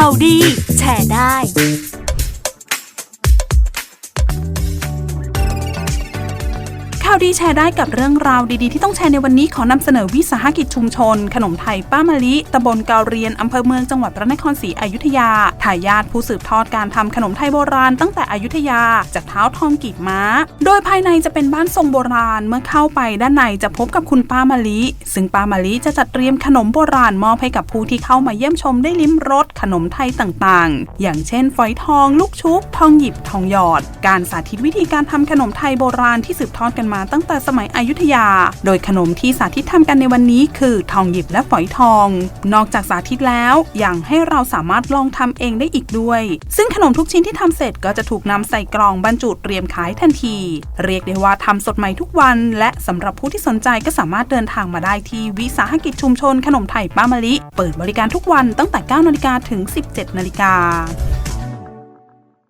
ข่าวดี แชร์ได้ ข่าวดีแชร์ได้กับเรื่องราวดีๆ ที่ต้องแชร์ในวันนี้ขอนำเสนอวิสาหกิจชุมชน ขนมไทยป้ามะลิตำบลเกาเรียนอำเภอเมืองจังหวัดพระนครศรีอยุธยาทายาทผู้สืบทอดการทำขนมไทยโบราณตั้งแต่อยุธยาจากเท้าทองกีบม้า โดยภายในจะเป็นบ้านทรงโบราณเมื่อเข้าไปด้านในจะพบกับคุณป้ามะลิ ซึ่งป้ามะลิจะจัดเตรียมขนมโบราณมอบให้กับผู้ที่เข้ามาเยี่ยมชมได้ลิ้มรสขนมไทยต่างๆ อย่างเช่นฝอยทอง ลูกชุบทองหยิบทองหยอด การสาธิตวิธีการทำขนมไทยโบราณที่สืบทอดกันมาตั้งแต่สมัยอยุธยา โดยขนมที่สาธิตทำกันในวันนี้คือทองหยิบและฝอยทอง นอกจากสาธิตแล้วยังให้เราสามารถลองทำเองได้อีกด้วย ซึ่งขนมทุกชิ้นที่ทำเสร็จก็จะถูกนำใส่กล่องบรรจุเตรียมขายทันที เรียกได้ว่าทำสดใหม่ทุกวัน และสำหรับผู้ที่สนใจก็สามารถเดินทางมาได้ที่วิสาหกิจชุมชนขนมไทยป้ามะลิ เปิดบริการทุกวันตั้งแต่ 9 นาฬิกาถึง 17 นาฬิกา